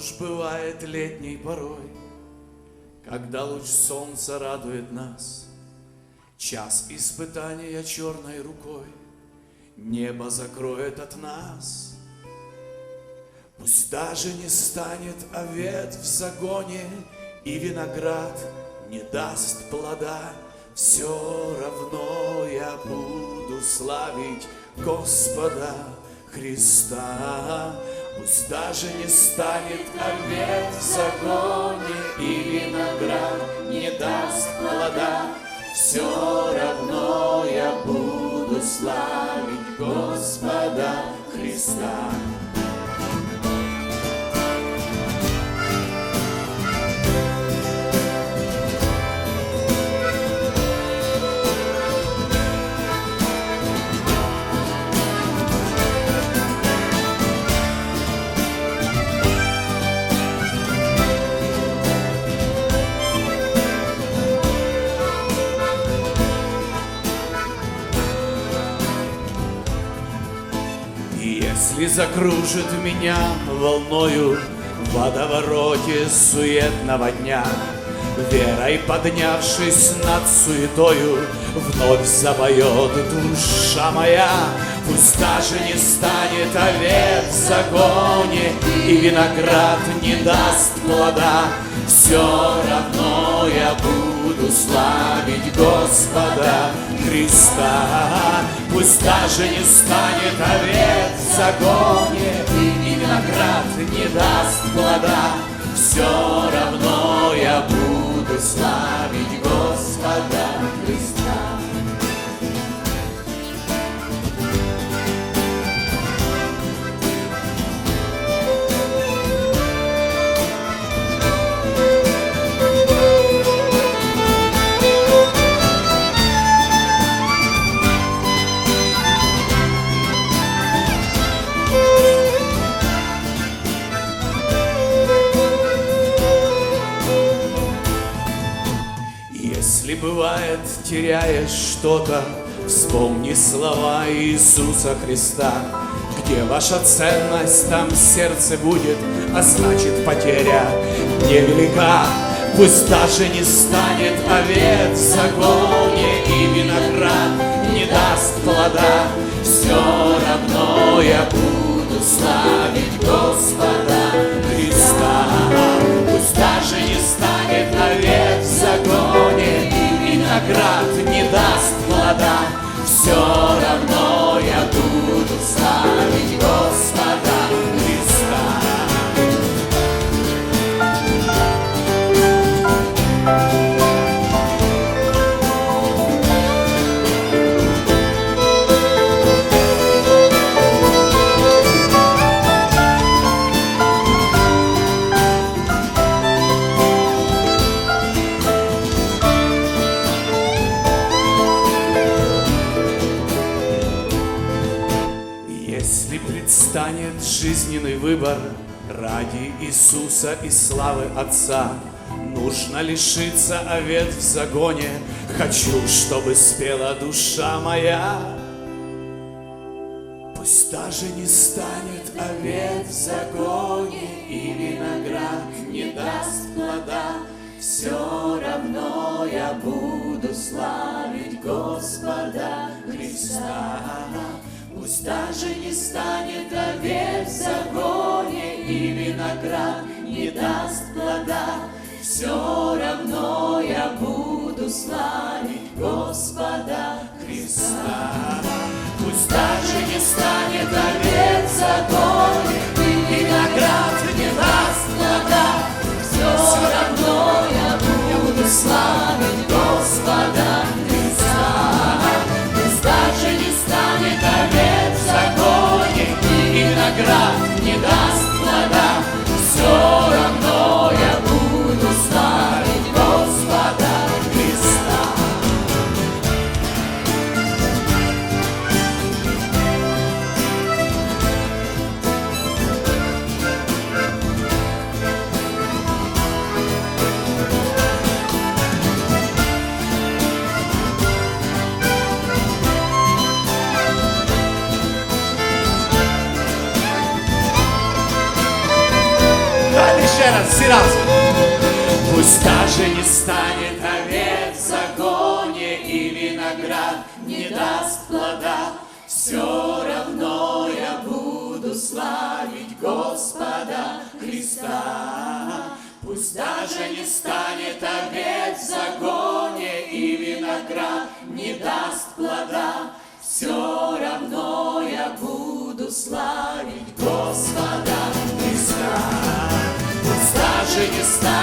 уж бывает летней порой, Когда луч солнца радует нас, Час испытания черной рукой Небо закроет от нас. Пусть даже не станет овет в загоне, И виноград не даст плода, Все равно я буду славить Господа Христа. Пусть даже не станет овет в загоне, И виноград не даст плода, Все равно я буду славить Господа Христа. И закружит меня волною в водовороте суетного дня, Верой поднявшись над суетою, Вновь запоет душа моя. Пусть даже не станет овет в загоне, И виноград не даст плода, Все равно я буду славить Господа Христа. Пусть даже не станет овет в загоне, И виноград не даст плода, Все равно я буду славить Господа бывает, теряешь что-то, Вспомни слова Иисуса Христа. Где ваша ценность, там сердце будет, А значит потеря невелика. Пусть даже не станет овет в загоне, И виноград не даст плода, Все равно я буду славить Господа виноград не даст плода, Все предстанет жизненный выбор ради Иисуса и славы Отца, нужно лишиться овет в загоне. Хочу, чтобы спела душа моя. Пусть даже не станет овет в загоне, и виноград не даст плода, все равно я буду славить Господа Христа. Пусть даже не станет виноград не даст плода, все равно я буду славить Господа Христа. Пусть даже не станет овец в Еще раз. Пусть даже не станет овец в загоне И виноград не даст плода. Все равно я буду славить Господа Христа. Пусть даже не станет овец в загоне И виноград не даст плода. Все равно я буду славить даже